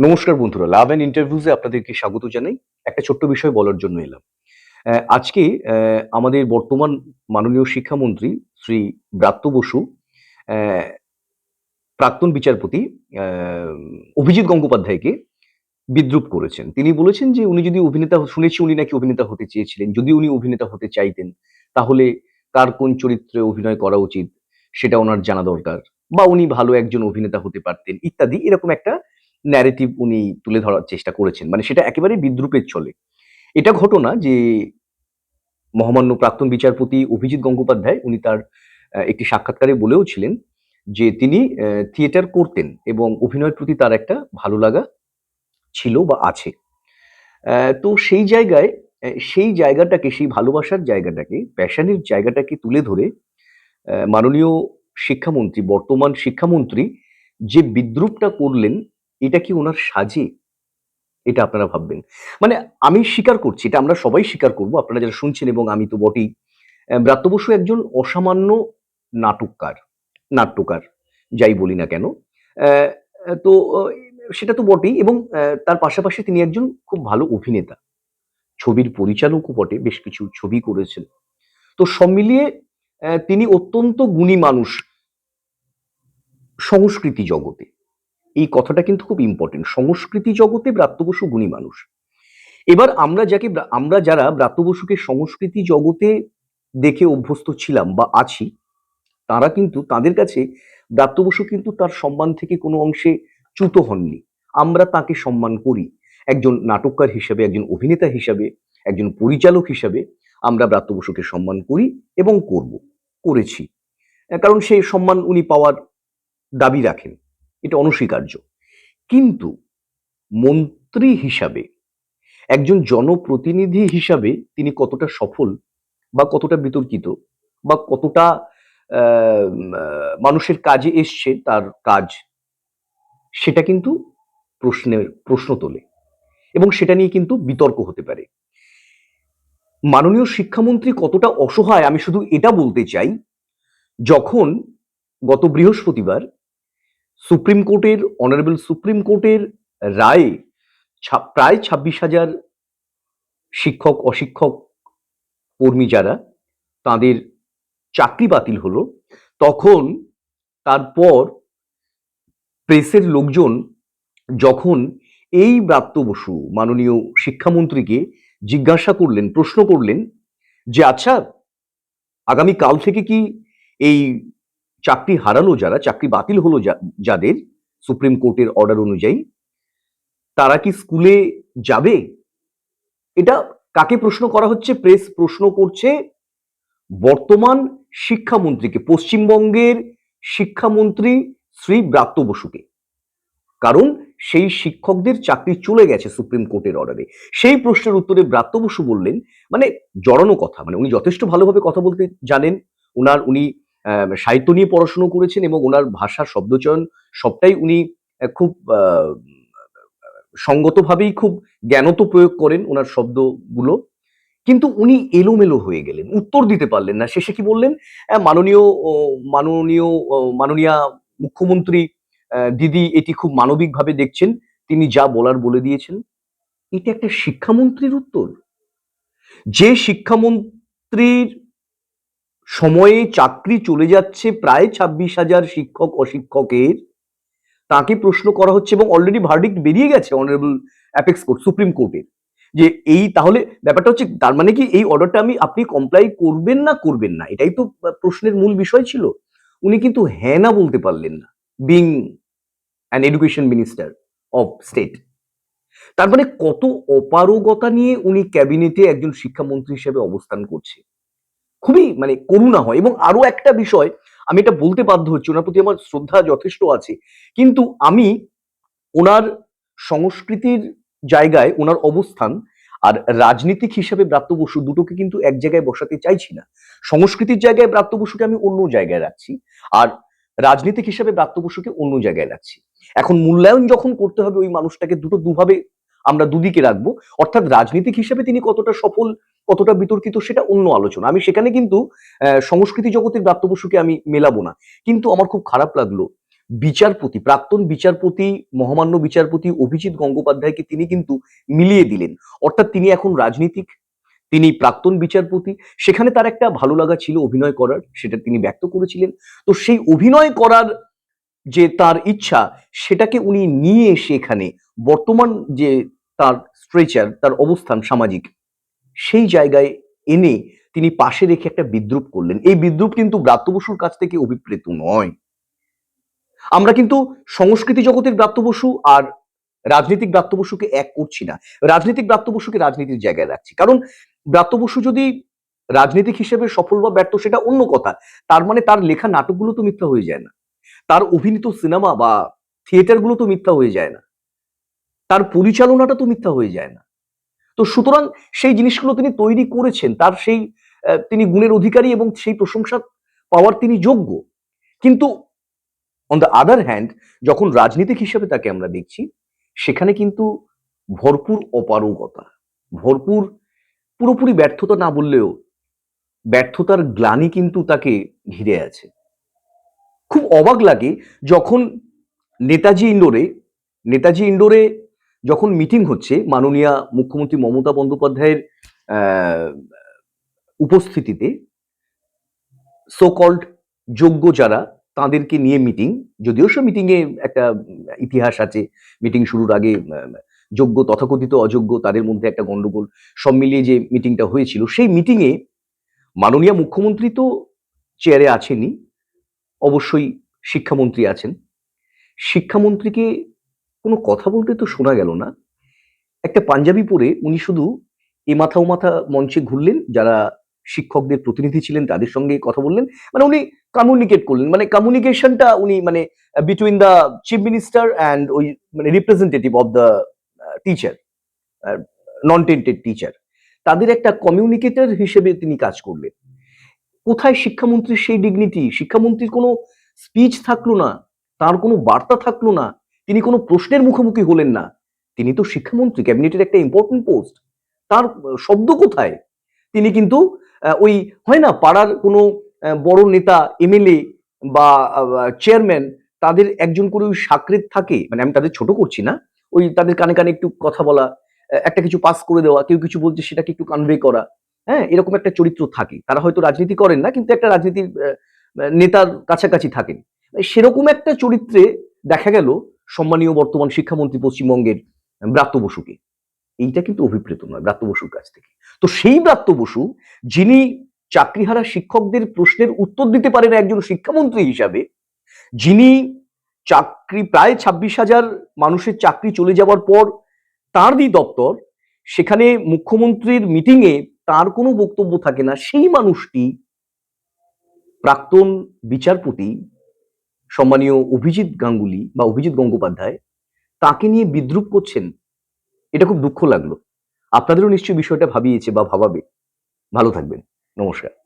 নমস্কার বন্ধুরা, love and ইন্টারভিউজে আপনাদেরকে স্বাগত জানাই। একটা ছোট্ট বিষয় বলার জন্য এলাম। আজকে আমাদের বর্তমান মাননীয় শিক্ষামন্ত্রী শ্রী ব্রাত্য বসু প্রাক্তন বিচারপতি অভিজিৎ গঙ্গোপাধ্যায়কে বিদ্রুপ করেছেন। তিনি বলেছেন যে, উনি যদি অভিনেতা, শুনেছি উনি নাকি অভিনেতা হতে চেয়েছিলেন। যদি উনি অভিনেতা হতে চাইতেন, তাহলে কার কোন চরিত্রে অভিনয় করা উচিত, সেটা ওনার জানা দরকার। বা উনি ভালো একজন অভিনেতা হতে পারতেন, ইত্যাদি। এরকম একটা ন্যারেটিভ উনি তুলে ধরার চেষ্টা করেছেন। মানে সেটা একেবারে বিদ্রুপের চলে। এটা ঘটনা যে মহামান্য প্রাক্তন বিচারপতি অভিজিৎ গঙ্গোপাধ্যায় উনি তার একটি সাক্ষাৎকারে বলেও ছিলেন যে তিনি থিয়েটার করতেন এবং অভিনয়ের প্রতি তার একটা ভালো লাগা ছিল বা আছে। তো সেই জায়গায় সেই জায়গাটাকে, সেই ভালোবাসার জায়গাটাকে, প্যাশনের জায়গাটাকে তুলে ধরে মাননীয় শিক্ষামন্ত্রী, বর্তমান শিক্ষামন্ত্রী যে বিদ্রুপটা করলেন এটা কি ওনার সাজে? এটা আপনারা ভাববেন। মানে আমি স্বীকার করছি, এটা আমরা সবাই স্বীকার করব, আপনারা যারা শুনছেন এবং আমি তো বটেই। ব্রাত্য বসু একজন অসামান্য নাটককার, নাট্যকার, যাই বলি না কেন। তো সেটা তো বটেই এবং তার পাশাপাশি তিনি একজন খুব ভালো অভিনেতা। ছবির পরিচালকও বটে, বেশ কিছু ছবি করেছেন। তো সব মিলিয়ে তিনি অত্যন্ত গুণী মানুষ সংস্কৃতি জগতে। এই কথাটা কিন্তু খুব ইম্পর্টেন্ট সংস্কৃতি জগতে ব্রাত্য বসু গুণী মানুষ। এবার আমরা যাকে আমরা যারা ব্রাত্য বসুকে সংস্কৃতি জগতে দেখে অভ্যস্ত ছিলাম বা আছি, তারা কিন্তু তাদের কাছে ব্রাত্য বসু কিন্তু তার সম্মান থেকে কোনো অংশে চ্যুত হননি। আমরা তাকে সম্মান করি। একজন নাটককার হিসেবে, একজন অভিনেতা হিসাবে, একজন পরিচালক হিসাবে আমরা ব্রাত্য বসুকে সম্মান করি এবং করব, করেছি। কারণ সেই সম্মান উনি পাওয়ার দাবি রাখেন। এটা অনস্বীকার্য। কিন্তু মন্ত্রী হিসাবে, একজন জনপ্রতিনিধি হিসাবে তিনি কতটা সফল বা কতটা বিতর্কিত বা কতটা মানুষের কাজে এসছে তার কাজ, সেটা কিন্তু প্রশ্নের প্রশ্ন তোলে এবং সেটা নিয়ে কিন্তু বিতর্ক হতে পারে। মাননীয় শিক্ষামন্ত্রী কতটা অসহায় আমি শুধু এটা বলতে চাই, যখন গত বৃহস্পতিবার সুপ্রিম কোর্টের, অনারেবল সুপ্রিম কোর্টের রায়ে প্রায় ছাব্বিশ হাজার শিক্ষক, অশিক্ষক কর্মী যারা তাদের চাকরি বাতিল হলো। তখন তারপর প্রেসের লোকজন যখন এই ব্রাত্য বসু, মাননীয় শিক্ষামন্ত্রীকে জিজ্ঞাসা করলেন, প্রশ্ন করলেন যে আচ্ছা আগামী কাল থেকে কি এই চাকরি হারালো যারা, চাকরি বাতিল হলো যাদের সুপ্রিম কোর্টের অর্ডার অনুযায়ী, তারা কি স্কুলে যাবে? এটা কাকে প্রশ্ন করা হচ্ছে? প্রেস প্রশ্ন করছে বর্তমান শিক্ষামন্ত্রীকে, পশ্চিমবঙ্গের শিক্ষামন্ত্রী শ্রী ব্রাত্য বসুকে। কারণ সেই শিক্ষকদের চাকরি চলে গেছে সুপ্রিম কোর্টের অর্ডারে সেই প্রশ্নের উত্তরে ব্রাত্য বসু বললেন মানে জড়ানো কথা মানে উনি যথেষ্ট ভালোভাবে কথা বলতে জানেন। ওনার উনি সাহিত্য নিয়ে পড়াশুনো করেছেন এবং ওনার ভাষা শব্দচয়ন সবটাই উনি খুব সঙ্গতভাবেই খুব জ্ঞানত প্রয়োগ করেন ওনার শব্দগুলো। কিন্তু উনি এলোমেলো হয়ে গেলেন, উত্তর দিতে পারলেন না। শেষে কি বললেন? মাননীয় মাননীয় মাননীয়া মুখ্যমন্ত্রী দিদি এটি খুব মানবিকভাবে দেখছেন, তিনি যা বলার বলে দিয়েছেন। এটা একটা শিক্ষামন্ত্রীর উত্তর। যে শিক্ষামন্ত্রীর সময়ে চাকরি চলে যাচ্ছে প্রায় ছাব্বিশ হাজার শিক্ষক অশিক্ষকের। তাকে প্রশ্ন করা হচ্ছে এবং অলরেডি ভার্ডিক্ট বেরিয়ে গেছে অনারেবল অ্যাপেক্স কোর্ট সুপ্রিম কোর্টের যে এই তাহলে ব্যাপারটা হচ্ছে তার মানে কি এই অর্ডারটা আমি, আপনি কমপ্লাই করবেন না করবেন না? এটাই তো প্রশ্নের মূল বিষয় ছিল। উনি কিন্তু হ্যাঁ না বলতে পারলেন না being an education minister of state তার মানে কত অপারগতা নিয়ে উনি ক্যাবিনেটে একজন শিক্ষামন্ত্রী হিসেবে অবস্থান করছে। খুবই মানে করুণা হয়। এবং আরও একটা বিষয়, আমি এটা বলতে বাধ্য হচ্ছি, ওনার প্রতি আমার শ্রদ্ধা যথেষ্ট আছে। কিন্তু আমি ওনার সংস্কৃতির জায়গায় ওনার অবস্থান আর রাজনীতিক হিসেবে ব্রাত্য বসু দুটোকে কিন্তু এক জায়গায় বসাতে চাইছি না। সংস্কৃতির জায়গায় ব্রাত্য বসুকে আমি অন্য জায়গায় রাখছি আর রাজনীতিক হিসেবে ব্রাত্য বসুকে অন্য জায়গায় রাখছি। এখন মূল্যায়ন যখন করতে হবে, ওই মানুষটাকে দুটো দুভাবে আমরা দুদিকে রাখব। অর্থাৎ রাজনীতিক হিসেবে তিনি কতটা সফল, কতটা বিতর্কিত সেটা অন্য আলোচনা। আমি সেখানে কিন্তু সংস্কৃতি জগতের ব্রাত্য বসুকে আমি মেলাবো না। কিন্তু আমার খুব খারাপ লাগল, বিচারপতি, প্রাক্তন বিচারপতি, মহামান্য বিচারপতি অভিজিৎ গঙ্গোপাধ্যায়কে তিনি কিন্তু মিলিয়ে দিলেন। অর্থাৎ তিনি এখন রাজনীতিক, তিনি প্রাক্তন বিচারপতি। সেখানে তার একটা ভালো লাগা ছিল অভিনয় করার, সেটা তিনি ব্যক্ত করেছিলেন। তো সেই অভিনয় করার যে তার ইচ্ছা, সেটাকে উনি নিয়ে এসে এখানে বর্তমান যে তার স্ট্রেচার তার অবস্থান সামাজিক। সেই জায়গায় এনে তিনি পাশে রেখে একটা বিদ্রুপ করলেন। এই বিদ্রুপ কিন্তু ব্রাত্য বসুর কাছ থেকে অভিপ্রেত নয়। আমরা কিন্তু সংস্কৃতি জগতের ব্রাত্য বসু আর রাজনৈতিক ব্রাত্য বসুকে এক করছি না। রাজনৈতিক ব্রাত্য বসুকে রাজনীতির জায়গায় রাখছি। কারণ ব্রাত্য বসু যদি রাজনীতিক হিসেবে সফল বা ব্যর্থ, সেটা অন্য কথা। তার মানে তার লেখা নাটকগুলো তো মিথ্যা হয়ে যায় না। তার অভিনীত সিনেমা বা থিয়েটারগুলো তো মিথ্যা হয়ে যায় না। তার পরিচালনাটা তো মিথ্যা হয়ে যায় না। তো সুতরাং সেই জিনিসগুলো তিনি তৈরি করেছেন, তার সেই তিনি গুণের অধিকারী এবং সেই প্রশংসা পাওয়ার তিনি যোগ্য। কিন্তু অন দ্য আদার হ্যান্ড যখন রাজনীতিক হিসেবে তাকে আমরা দেখছি, সেখানে কিন্তু ভরপুর অপারগতা, ভরপুর পুরোপুরি ব্যর্থতা না বললেও ব্যর্থতার গ্লানি কিন্তু তাকে ঘিরে আছে। খুব অবাক লাগে যখন নেতাজি ইন্ডোরে নেতাজি ইন্ডোরে যখন মিটিং হচ্ছে, মাননীয়া মুখ্যমন্ত্রী মমতা বন্দ্যোপাধ্যায়ের উপস্থিতিতে সো কল্ড যোগ্য যারা, তাদেরকে নিয়ে মিটিং, যদিও সে মিটিংয়ে একটা ইতিহাস আছে, মিটিং শুরুর আগে যোগ্য, তথাকথিত অযোগ্য, তাদের মধ্যে একটা গন্ডগোল, সব মিলিয়ে যে মিটিংটা হয়েছিল, সেই মিটিংয়ে মাননীয় মুখ্যমন্ত্রী তো চেয়ারে আছেনই, অবশ্যই শিক্ষামন্ত্রী আছেন। শিক্ষামন্ত্রীকে কোনো কথা বলতে তো শোনা গেল না। একটা পাঞ্জাবি পরে উনি শুধু এ মাথা ও মাথা মঞ্চে ঘুরলেন, যারা শিক্ষকদের প্রতিনিধি ছিলেন তাদের সঙ্গে কথা বললেন। মানে উনি কমিউনিকেট করলেন মানে কমিউনিকেশনটা উনি মানে between the chief minister and ওই মানে representative of the teacher non tainted teacher তাদের একটা কমিউনিকেটর হিসেবে তিনি কাজ করলেন। কোথায় শিক্ষামন্ত্রীর সেই ডিগনিটি শিক্ষামন্ত্রীর কোনো স্পিচ থাকল না, তার কোনো বার্তা থাকল না। তিনি কোনো প্রশ্নের মুখোমুখি হলেন না। তিনি তো শিক্ষামন্ত্রী, ক্যাবিনেটের একটা ইম্পর্টেন্ট পোস্ট তার শব্দ কোথায়? তিনি কিন্তু ওই হয় না, পাড়ার কোনো বড় নেতা, এমএলএ বা চেয়ারম্যান তাদের একজন করে ওই সাকরেত থাকে। মানে আমি তাদের ছোট করছি না। ওই তাদের কানে কানে একটু কথা বলা একটা কিছু পাস করে দেওয়া, কেউ কিছু বলছে সেটাকে একটু কনভে করা। হ্যাঁ এরকম একটা চরিত্র থাকে। তারা হয়তো রাজনীতি করেন না, কিন্তু একটা রাজনীতির নেতার কাছাকাছি থাকেন। সেরকম একটা চরিত্রে দেখা গেল সম্মানীয় বর্তমান শিক্ষামন্ত্রী পশ্চিমবঙ্গের ব্রাত্য বসুকে। এইটা কিন্তু অভিপ্রেত নয়, ব্রাত্য বসুর কাছ থেকে। তো সেই ব্রাত্য বসু, যিনি চাকরিহারা শিক্ষকদের প্রশ্নের উত্তর দিতে পারেন একজন শিক্ষামন্ত্রী হিসাবে, যিনি চাকরি প্রায় ছাব্বিশ হাজার মানুষের চাকরি চলে যাওয়ার পর তাঁরই দপ্তর, সেখানে মুখ্যমন্ত্রীর মিটিংয়ে তার কোনো বক্তব্য থাকে না। সেই মানুষটি প্রাক্তন বিচারপতি সম্মানীয় অভিজিৎ গাঙ্গুলি বা অভিজিৎ গঙ্গোপাধ্যায় তাকে নিয়ে বিদ্রুপ করছেন, এটা খুব দুঃখ লাগল। আপনাদেরও নিশ্চয়ই বিষয়টা ভাবিয়েছে বা ভাবাবে। ভালো থাকবেন। নমস্কার।